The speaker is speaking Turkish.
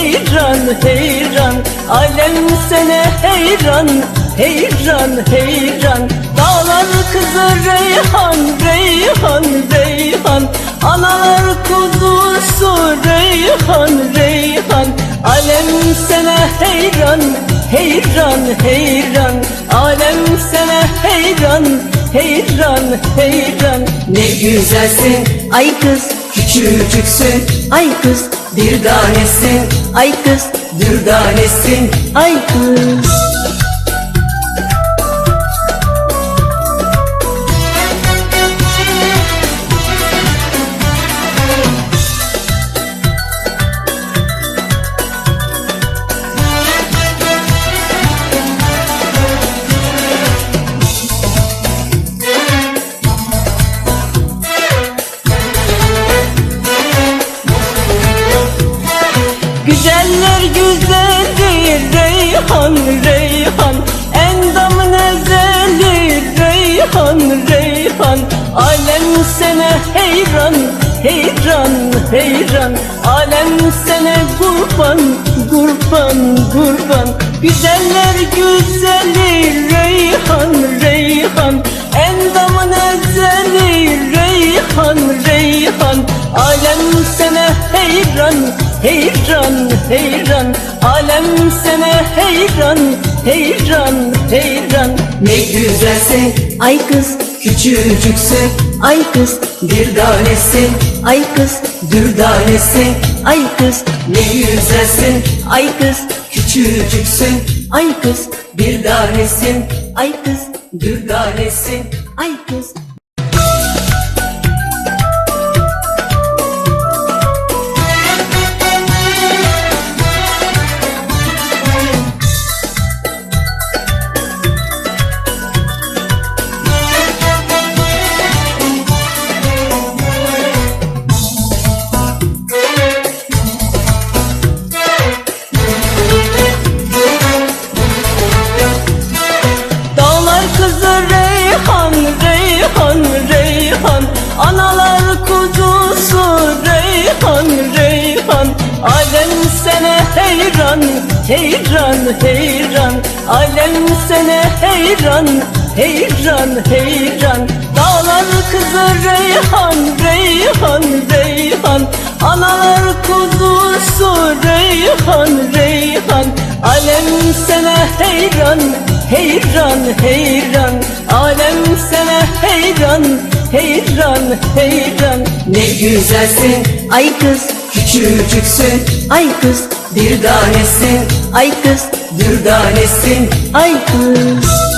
heyran heyran Alem sana heyran heyran heyran. Dağlar kızı reyhan reyhan reyhan. Analar kuzusu reyhan reyhan. Alem sana heyran heyran heyran. Alem sana heyran heyran heyran. Ne güzelsin. Ay kız küçücüksün ay kız. Bir tanesin. Ay kız. Dürdanesin ay kız Güzeller güzeli Reyhan Reyhan. Endamın ezeli Reyhan Reyhan. Alem sene heyran Heyran heyran. Alem sene kurban Kurban kurban. Güzeller güzeli Reyhan Reyhan. Endamın ezeli Reyhan Reyhan. Alem sene heyran Heyran heyran Alem sene heyran Heyran heyran. Ne güzelsin Ay kız küçücüksün ay kız Bir tanesin ay kız dürdanesin ay kız Ne güzelsin ay kız küçücüksün ay kız Bir tanesin ay kız dürdanesin ay kız heyran, heyran, heyran. Alem sene heyran, heyran, heyran. Dağlar kızı Reyhan, Reyhan, Reyhan. Analar kuzusu Reyhan, Reyhan. Alem sene heyran, heyran, heyran. Alem sene heyran, heyran, heyran. Ne güzelsin Ay kız, küçücüksün. Ay kız, Bir tanesin. Ay kız, dürdanesin ay kız